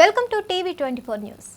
Welcome to TV twenty four news.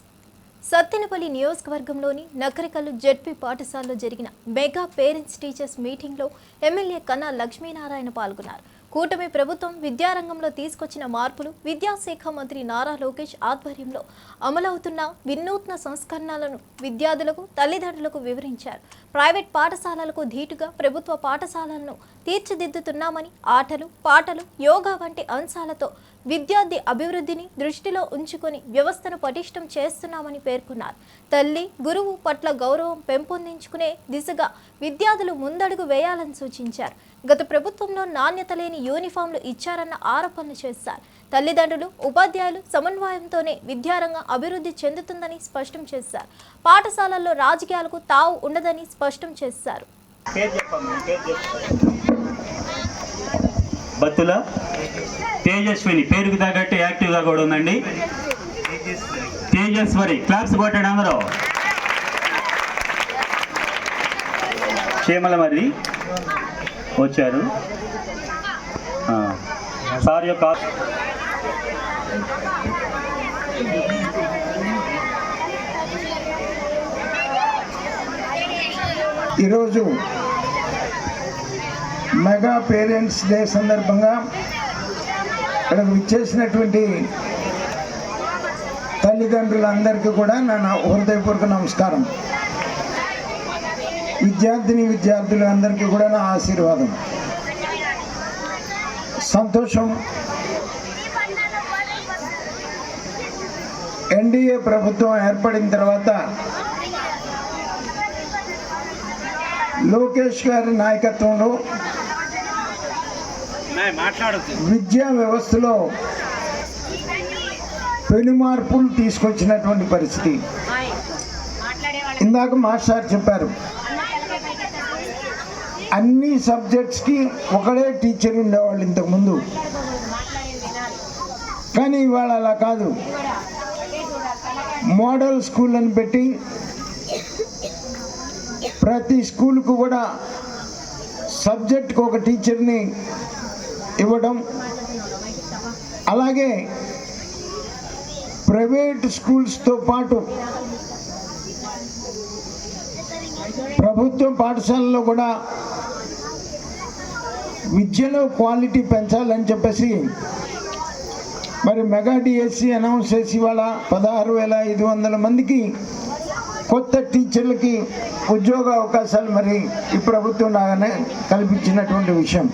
Sattenapalli నియోజకవర్గంలోని Nakarikallu ZP పాఠశాలలో జరిగిన మెగా పేరెంట్స్ టీచర్స్ మీటింగ్లో ఎమ్మెల్యే కన్నా లక్ష్మీనారాయణ పాల్గొన్నారు. కూటమి ప్రభుత్వం విద్యారంగంలో తీసుకొచ్చిన మార్పులు విద్యాశాఖ మంత్రి నారా లోకేష్ ఆధ్వర్యంలో అమలవుతున్న వినూత్న సంస్కరణలను విద్యార్థులకు తల్లిదండ్రులకు వివరించారు. ప్రైవేట్ పాఠశాలలకు ధీటుగా ప్రభుత్వ పాఠశాలలను తీర్చిదిద్దుతున్నామని ఆటలు పాటలు యోగా వంటి అంశాలతో విద్యార్థి అభివృద్ధిని దృష్టిలో ఉంచుకొని వ్యవస్థను పటిష్టం చేస్తున్నామని పేర్కొన్నారు. తల్లి గురువు పట్ల గౌరవం పెంపొందించుకునే దిశగా విద్యార్థులు ముందడుగు వేయాలని సూచించారు. గత ప్రభుత్వంలో నాణ్యత లేని యూనిఫామ్లు ఇచ్చారన్న ఆరోపణలు చేశారు. తల్లిదండ్రులు ఉపాధ్యాయులు సమన్వయంతోనే విద్యారంగం అభివృద్ధి చెందుతుందని స్పష్టం చేశారు. పాఠశాలల్లో రాజకీయాలకు తావు ఉండదని స్పష్టం చేశారు. బత్తుల తేజస్విని పేరుకు తగ్గట్టు యాక్టివ్గా కూడా ఉందండి. తేజస్వరి క్లాప్స్ కొట్టండి అందరూ. చీమల మరి వచ్చారు. సార్ యొక్క ఈరోజు మెగా పేరెంట్స్ డే సందర్భంగా ఇక్కడ విచ్చేసినటువంటి తల్లిదండ్రులందరికీ కూడా నా నా హృదయపూర్వక నమస్కారం. విద్యార్థిని విద్యార్థులందరికీ కూడా నా ఆశీర్వాదం. సంతోషం. ఎన్డీఏ ప్రభుత్వం ఏర్పడిన తర్వాత లోకేష్ గారి నాయకత్వంలో విద్యా వ్యవస్థలో పెను మార్పులు తీసుకొచ్చినటువంటి పరిస్థితి. ఇందాక మాస్టర్ చెప్పారు అన్ని సబ్జెక్ట్స్కి ఒకడే టీచర్ ఉండేవాళ్ళు ఇంతకుముందు. కానీ ఇవాళ అలా కాదు. మోడల్ స్కూల్ అని పెట్టి ప్రతి స్కూల్కు కూడా సబ్జెక్ట్కి ఒక టీచర్ని ఇవ్వడం. అలాగే ప్రైవేట్ స్కూల్స్తో పాటు ప్రభుత్వ పాఠశాలలో కూడా విద్యలో క్వాలిటీ పెంచాలని చెప్పేసి మరి మెగా డిఎస్సి అనౌన్స్ చేసి వాళ్ళ పదహారు వేల ఐదు వందల మందికి కొత్త టీచర్లకి ఉద్యోగ అవకాశాలు మరి ఈ ప్రభుత్వం లాగానే కల్పించినటువంటి విషయం.